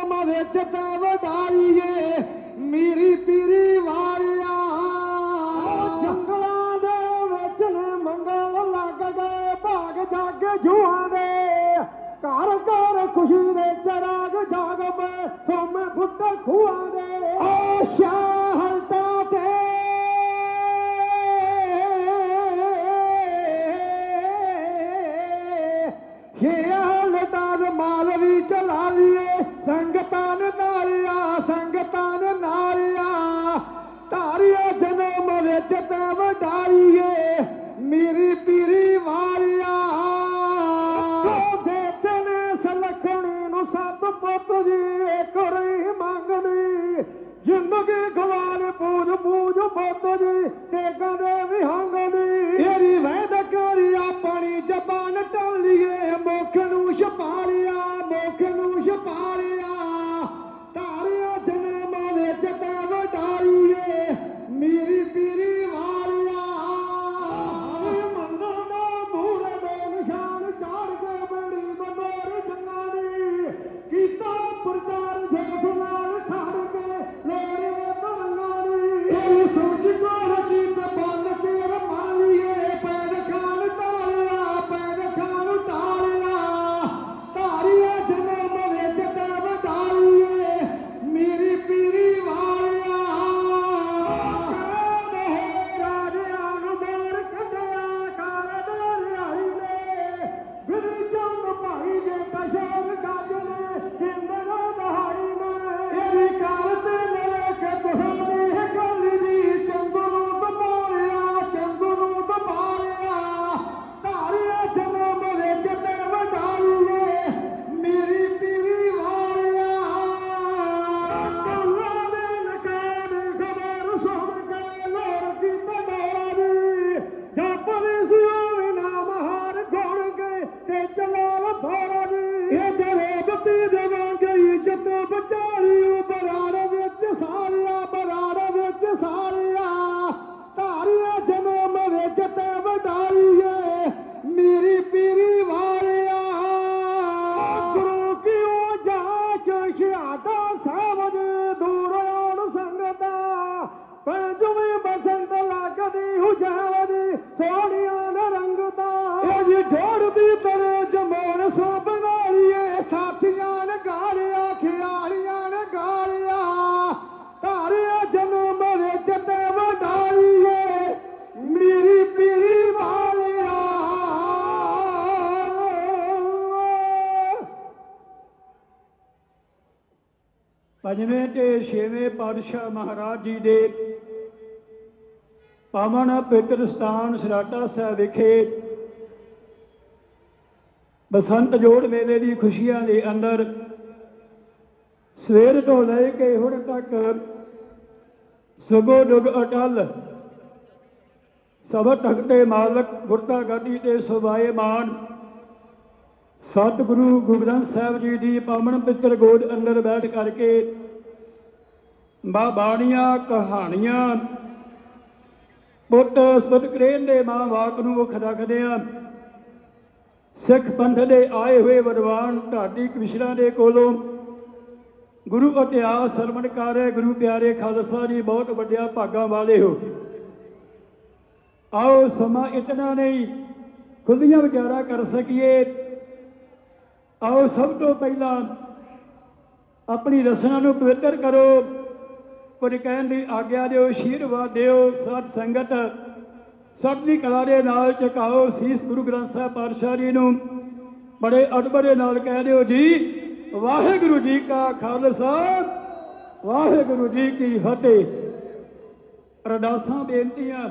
ਜਨਮ ਵਿੱਚ ਤੇ ਵਡਾਈਏ ਮੇਰੀ ਪੀਰੀ ਵਾਲਿਆ। ਜੰਗਲਾਂ ਦੇ ਵਿੱਚ ਨੇ ਮੰਗਲ ਲੱਗ ਗਏ, ਭਾਗ ਜਾਗ ਜੂਆਂ ਦੇ। ਘਰ ਘਰ ਖੁਸ਼ੀ ਦੇ ਚਰਾਗ ਜਾਗ ਪਏ ਸੋਮੇ ਫੁੱਟੇ ਖੂਹਾਂ ਦੇ। ਓ ਸ਼ਾਹਲਤਾ ਤੇ ਇਹ ਸੰਗਤਾਂ ਨੇ ਨਾਲਿਆ ਸੰਗਤਾਂ ਨਾਲਿਆ ਧਾਰਿਆ ਜਨਮ ਵਿੱਚ ਤੇ ਵਡਾਈਏ ਮੇਰੀ ਪੀਰੀ ਵਾਲਿਆ ਦੇਤੇ ਨੇ ਸਲਖਣੀ ਨੂੰ ਸੱਤ ਪੁੱਤ ਜੀ, ਇੱਕ ਰਹੀ ਮੰਗਣੀ ਜ਼ਿੰਦਗੀ ਖਵਾਲ ਪੂਜ ਪੂਜ ਪੁੱਤ ਜੀ, ਤੇਗਾਂ ਦੇ ਵਿਹੰਗਣੀ ਤੇ ਚਲਾਲ ਫੌਰੀ ਇਹ ਦਰੋਬਤੀ ਦੇਵਾਂਗੇ ਇੱਜ਼ਤ ਬਚਾਰੀ ਉਹ ਬਰਾਰ ਵਿੱਚ ਸਾਰਿਆ ਬਰਾਰ ਵਿੱਚ ਸਾਰਿਆ। ਧਾਰਿਆ ਜਨਮ ਵਿੱਚ ਤੇ ਵਡਾਈਏ ਮੇਰੀ ਪੀਰੀ ਵਾਲਿਆ। ਗੁਰੂ ਕਿਉ ਜਾਚ ਸ਼ਹਾਦਾ ਸਾਵਜ ਦੂਰ ਆਉਣ ਸੰਗਤਾ? ਪੰਜਵੇਂ ਬਸੰਤ ਲੱਗਦੀ ਹੁਜਾਵਦੀ ਸੋਹਣੀਆਂ ਪੰਜਵੇਂ ਤੇ ਛੇਵੇਂ ਪਾਤਸ਼ਾਹ ਮਹਾਰਾਜ ਜੀ ਦੇ ਪਾਵਨ ਪਵਿੱਤਰ ਸਥਾਨ ਸਰਾਟਾ ਸਾਹਿਬ ਵਿਖੇ ਬਸੰਤ ਜੋੜ ਮੇਲੇ ਦੀ ਖੁਸ਼ੀਆਂ ਦੇ ਅੰਦਰ ਸਵੇਰ ਤੋਂ ਲੈ ਕੇ ਹੁਣ ਤੱਕ ਸਗੋ ਦੁਗ ਅਟਲ ਸਭ ਤਖਤੇ ਮਾਲਕ, ਗੁਰਤਾ ਗਾਦੀ ਤੇ ਸੁਭਾਏ ਮਾਨ ਸਤਿਗੁਰੂ ਗੁਰੂ ਗ੍ਰੰਥ ਸਾਹਿਬ ਜੀ ਦੀ ਪਾਵਨ ਪਿੱਤਰ ਗੋਦ ਅੰਦਰ ਬੈਠ ਕਰਕੇ ਬਾ ਬਾਣੀਆਂ ਕਹਾਣੀਆਂ ਪੁੱਤ ਸਪਤ ਦੇ ਮਾਂ ਵਾਕ ਨੂੰ ਮੁੱਖ ਰੱਖਦੇ ਆ ਸਿੱਖ ਪੰਥ ਦੇ ਆਏ ਹੋਏ ਵਰਵਾਨ ਢਾਡੀ ਕਵਿਸ਼ਰਾਂ ਦੇ ਕੋਲੋਂ ਗੁਰੂ ਇਤਿਹਾਸ ਸਰਵਣ ਕਾਰੇ, ਗੁਰੂ ਪਿਆਰੇ ਖਾਲਸਾ ਜੀ, ਬਹੁਤ ਵੱਡਿਆ ਭਾਗਾਂ ਵਾਲੇ ਹੋ। ਆਓ ਸਮਾਂ ਇਤਨਾ ਨਹੀਂ ਖੁੱਲੀਆਂ ਵਿਚਾਰਾ ਕਰ ਸਕੀਏ। ਆਓ ਸਭ ਤੋਂ ਪਹਿਲਾਂ ਆਪਣੀ ਰਸਨਾ ਨੂੰ ਪਵਿੱਤਰ ਕਰੋ। ਕੁਝ ਕਹਿਣ ਦੀ ਆਗਿਆ ਦਿਓ ਆਸ਼ੀਰਵਾਦ ਦਿਓ, ਸਤ ਸੰਗਤ ਸਭ ਦੀ ਕਲਾ ਦੇ ਨਾਲ ਝੁਕਾਓ ਸੀਸ ਗੁਰੂ ਗ੍ਰੰਥ ਸਾਹਿਬ ਪਾਤਸ਼ਾਹ ਜੀ ਨੂੰ। ਬੜੇ ਅਡਬਰੇ ਨਾਲ ਕਹਿ ਦਿਓ ਜੀ, ਵਾਹਿਗੁਰੂ ਜੀ ਕਾ ਖਾਲਸਾ, ਵਾਹਿਗੁਰੂ ਜੀ ਕੀ ਫਤਿਹ। ਅਰਦਾਸਾਂ ਬੇਨਤੀਆਂ